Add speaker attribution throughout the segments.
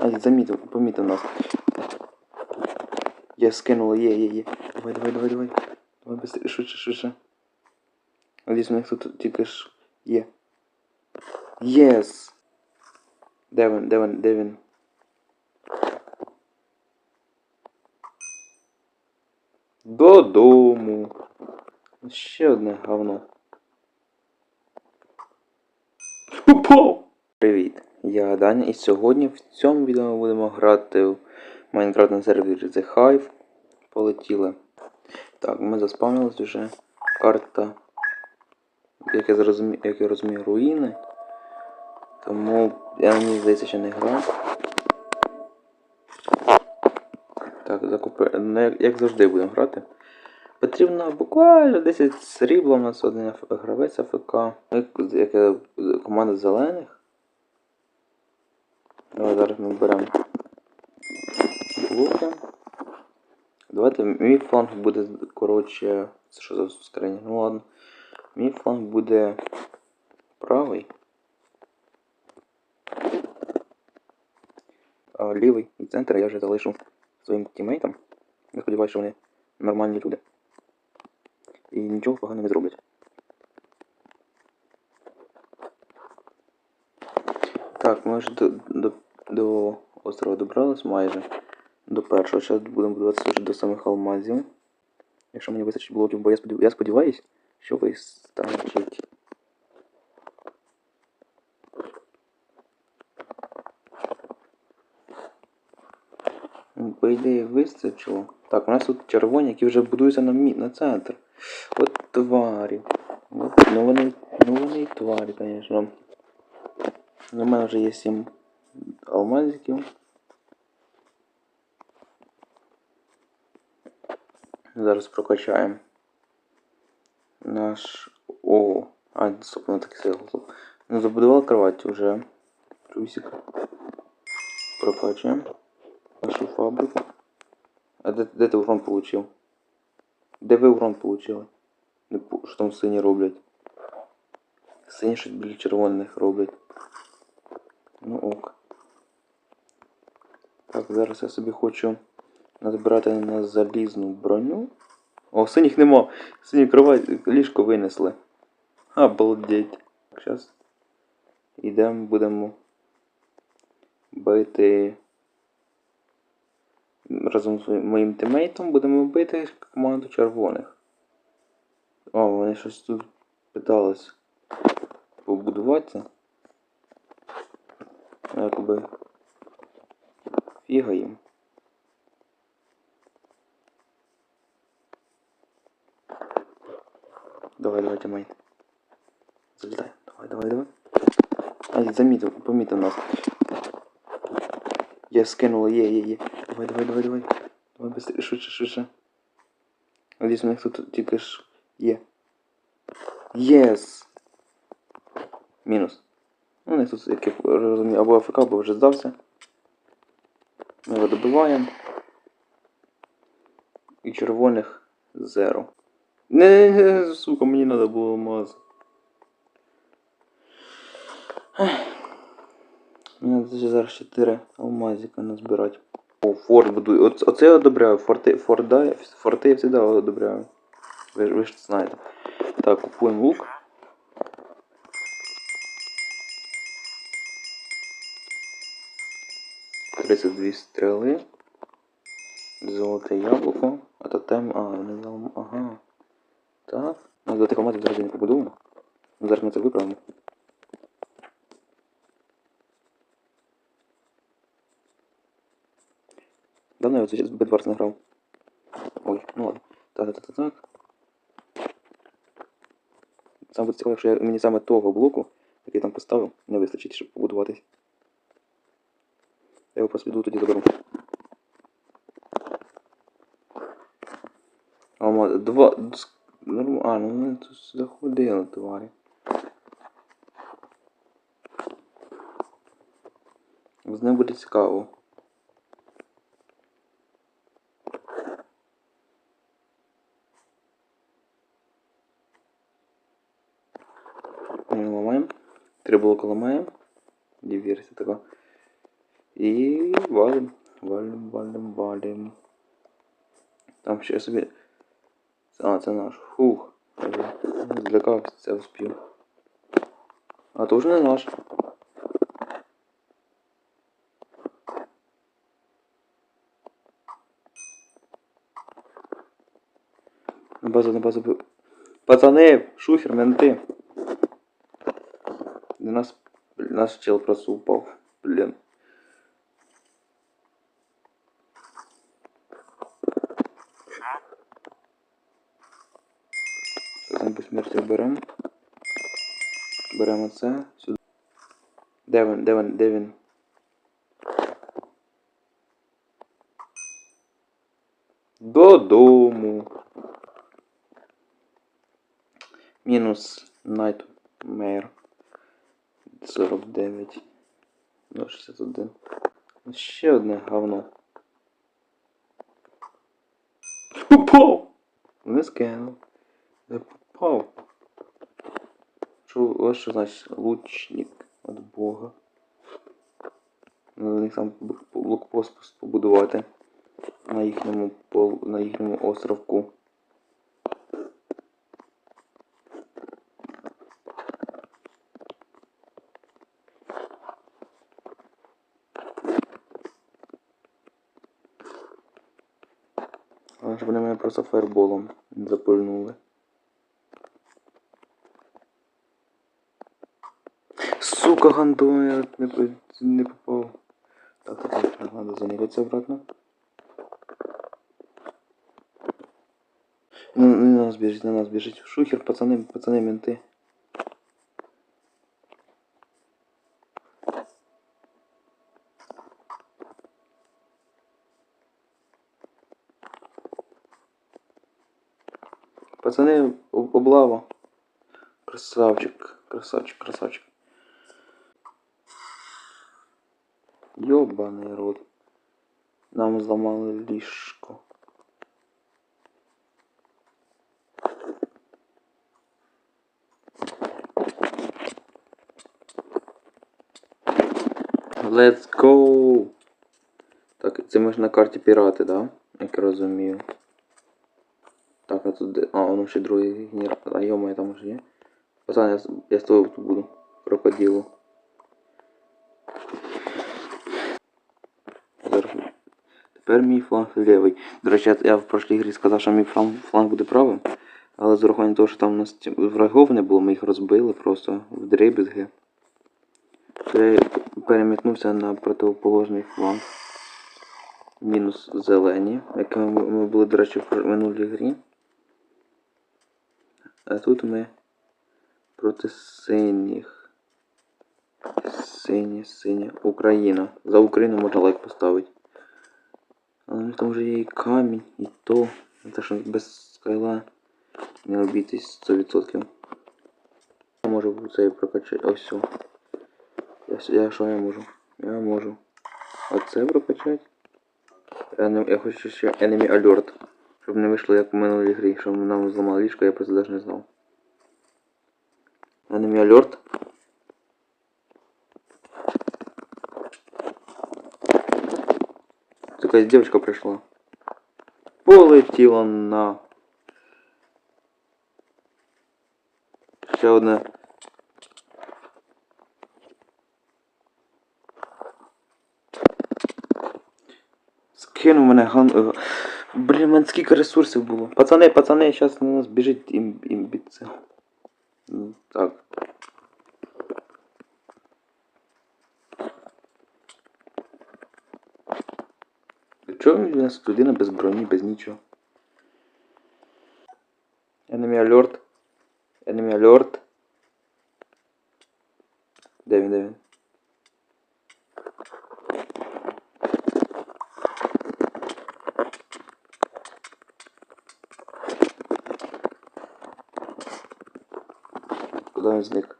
Speaker 1: Замітив, помітив нас. Я є, є. Давай, давай, давай, давай. Давай быстрее, швидше, швидше. Надіюсь, у них тут тільки ж є. Єс! Де він, де він, де він? Додому. Ще одне говно. Упав! Привіт, я Даня і сьогодні в цьому відео ми будемо грати в Майнкрафт на сервері The Hive. Полетіли. Так, ми заспавнились вже. Карта. Як я, зрозумів, як я розумію, руїни. Тому я на ній здається ще не грав. Так, закупи. Ну, як, завжди будемо грати. Потрібно буквально 10 срібла, у нас один гравець АФК. Як команда зелених. Давай зараз ми беремо луки. Давайте мій фланг буде, коротше, це що за скриня? Ну ладно. Мій фланг буде правий. А лівий і центр я вже залишу своїм тімейтам. Я сподіваюся, що вони нормальні люди. І нічого поганого не зроблять. Так, ми вже до, до, острова добрались майже. До першого. Зараз будемо будуватися вже до самих алмазів. Якщо мені вистачить блоків, бо я, сподів... я сподіваюсь, що вистачить. По ідеї вистачило. Так, у нас тут червоні, які вже будуються на, мі... на центр. От тварі. От, ну вони, ну вони тварі, звісно. У мене вже є 7 алмазиків. Зараз прокачаємо наш. О, а, стоп, воно так сило. Ну, забудував кровать уже. Плюсик. Прокачуємо нашу фабрику. А де, де ти урон получив? Де ви урон получили? Не пу- Що там сині роблять? Сині щось біля червоних роблять. Ну ок. Так, зараз я собі хочу назбирати на залізну броню. О, синіх нема. Сині кровать, ліжко винесли. Обалдеть. Зараз йдемо, будемо бити. Разом з моїм тимейтом будемо бити команду червоних. О, вони щось тут питались побудуватися. Якби фіга їм. Давай, давай, тимейт. Залітай. Давай, давай, давай. Ай, замітив, помітив нас. Я скинула, є, є, є. Давай, давай, давай, давай. Давай быстрее, швидше, швидше. Надіюсь, у них тут тільки ж є. Єс! Мінус. Ну, них тут, як я розумію, або АФК, або вже здався. Ми його добиваємо. І червоних зеро. Не, сука, мені треба було маз. Мені треба зараз 4 алмазика назбирати. О, форт будую. Оце, я одобряю. Форти, форда, форти я завжди одобряю. Ви, ви ж це знаєте. Так, купуємо лук. Тридцять дві стріли. Золоте яблуко. А тотем. А, не зал... Ага. Так. Ну, до тих алмазів взагалі не побудуємо. Зараз ми це виправимо. Давно я оце Бедварс не грав. Ой, ну ладно. Так, так, так, так. Саме цікаво, якщо я, мені саме того блоку, який я там поставив, не вистачить, щоб побудуватись. Просто піду тоді заберу. А, два. дс- норм- А, ну тут заходили, тварі. З ним буде цікаво. Ми ламаємо. Три блоки ламаємо. Диверсія така. І валим, валим, валим, валим. Там ще собі. А, це наш. Фух. Я вже Злякався, це успів. А то вже не наш. На базу, на базу. б- Пацани, шухер, менти. До нас, наш чел просто упав. Блін. Беремо це. Сюди. Де він? Де він? Де він? Додому. Мінус Nightmare 49. Ну, 61. Ще одне говно. Попав! Не скинув. Я попав. Що, ось що значить лучник від Бога. Надо у них там блокпост побудувати на їхньому пол, на їхньому островку. Але ж вони мене просто фаерболом запульнули. Сука, гандон, я не, не попав. Так, так, так, надо замериться обратно. Ну, на нас біжить, на нас біжить. Шухер, пацани, пацани, менти. Пацани, облава. Красавчик, красавчик, красавчик. Ёбаный рот. Нам зламали ліжко. Let's go! Так, це ми ж на карті пірати, да? Як я розумію. Так, а тут де. А, воно ще другий генератор. А йома, там вже є. Пацан, я, я з тобою буду. Крокодилу. Зараз. Тепер мій фланг лівий. До речі, я, в прошлій грі сказав, що мій фланг, буде правим. Але з урахуванням того, що там у нас врагов не було, ми їх розбили просто в дребізги. То перемітнувся на противоположний фланг. Мінус зелені, якими ми, ми були, до речі, в минулій грі. А тут ми проти синіх. Сині, сині. Україна. За Україну можна лайк поставити. Але там вже є і камінь, і то. Те, що без скайла не обійтись 100%. Я можу це прокачати. Ось. Я, що я можу? Я можу. Оце прокачати. Я, я хочу ще Enemy Alert. Щоб не вийшло як в минулій грі, щоб нам зламали ліжко, я просто навіть не знав. Enemy Alert. Це якась дівчинка прийшла. Полетіла на. Ще одне. Скинув мене ган. е, Блін, в мене скільки ресурсів було. Пацани, пацани, зараз на нас біжить ім, імбіцил. Ну, Так. Чого у нас людина без броні, без нічого? Enemy alert. Enemy alert. Де він, де він? Куди він зник?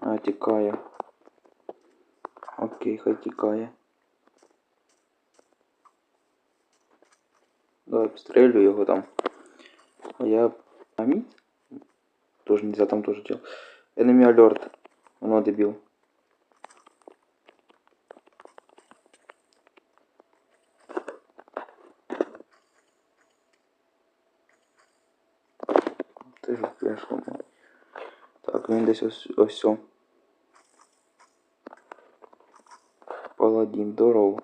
Speaker 1: А, тікає. Окей, хай тікає. Давай обстрелю його там. А я... А мій? Тоже нельзя там тоже делать. Enemy alert. Воно дебіл. Ти ж пляшку. Так, він десь ось ось. о. Паладін, здорово.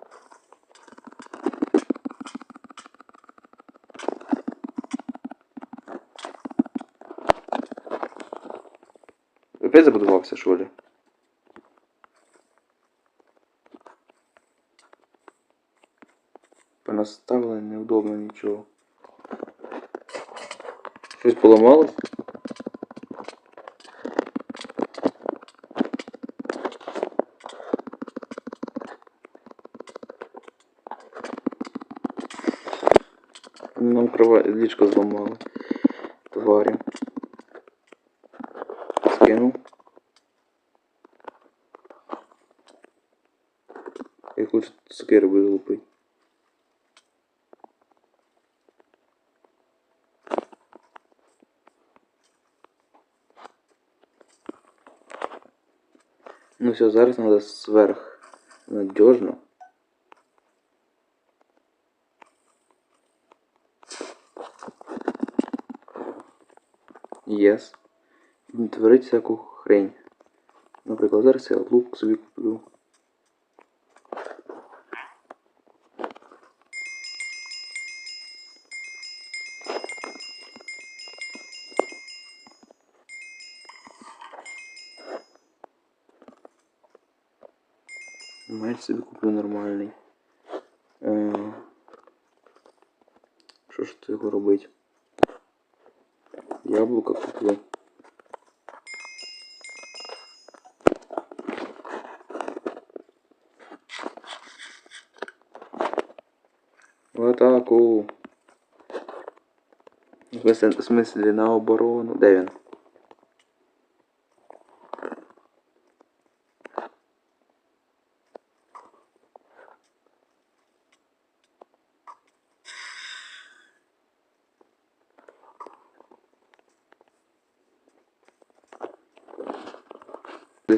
Speaker 1: Опять забудувався, що ли? Понаставили неудобно нічого. Щось поламалось? Нам крова... ліжко зламали. Тварі. Скинув. Я хочу цукер буду лупити. Ну все, зараз надо сверх надежно. Єс. Не творить всяку хрень. Наприклад, зараз я лук собі куплю. Меч собі куплю нормальний. Е, Що ж то його робить? Яблука купила. В атаку. В смысле на оборону. Де він?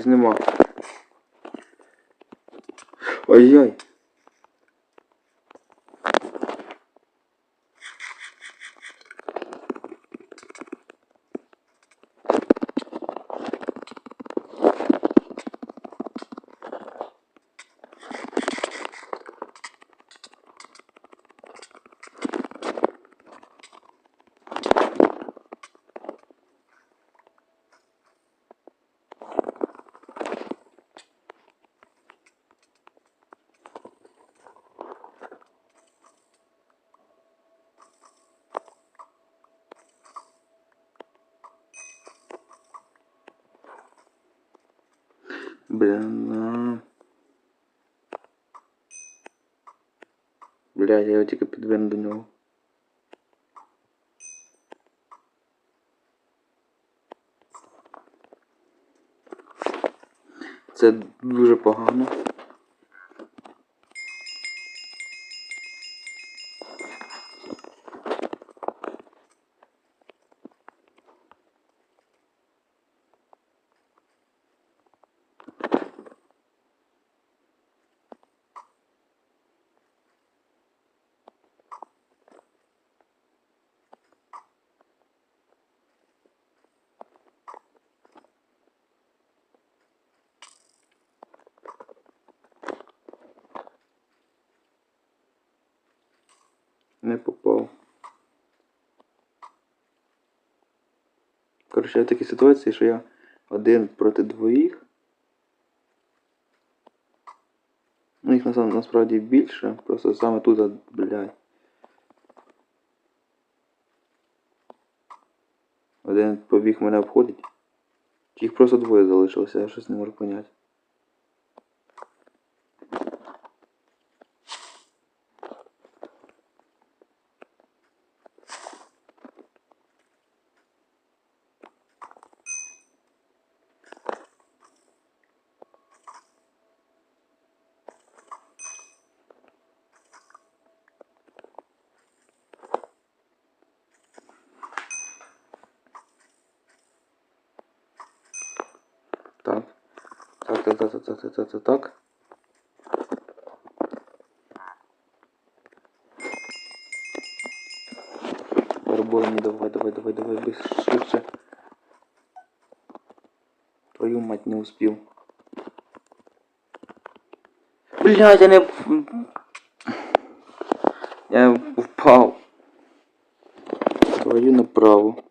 Speaker 1: Десь нема. Ой-ой. Блин, на. бля, я його тільки підвину до нього. Це дуже погано. Не попав. Коротше, я в такій ситуації, що я один проти двоїх. Ну, їх насправді більше, просто саме тут, блядь. Один побіг мене обходить. Чи їх просто двоє залишилося, я щось не можу поняти. так, так, так, так, так, так, так, так. Барбони, давай, давай, давай, давай, швидше. Твою мать не успів. блять я не... Я впав. Твою направу.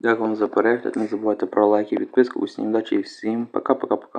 Speaker 1: Дякую вам за перегляд. Не забувайте про лайки, підписку, усім удачі і всім. Пока-пока-пока.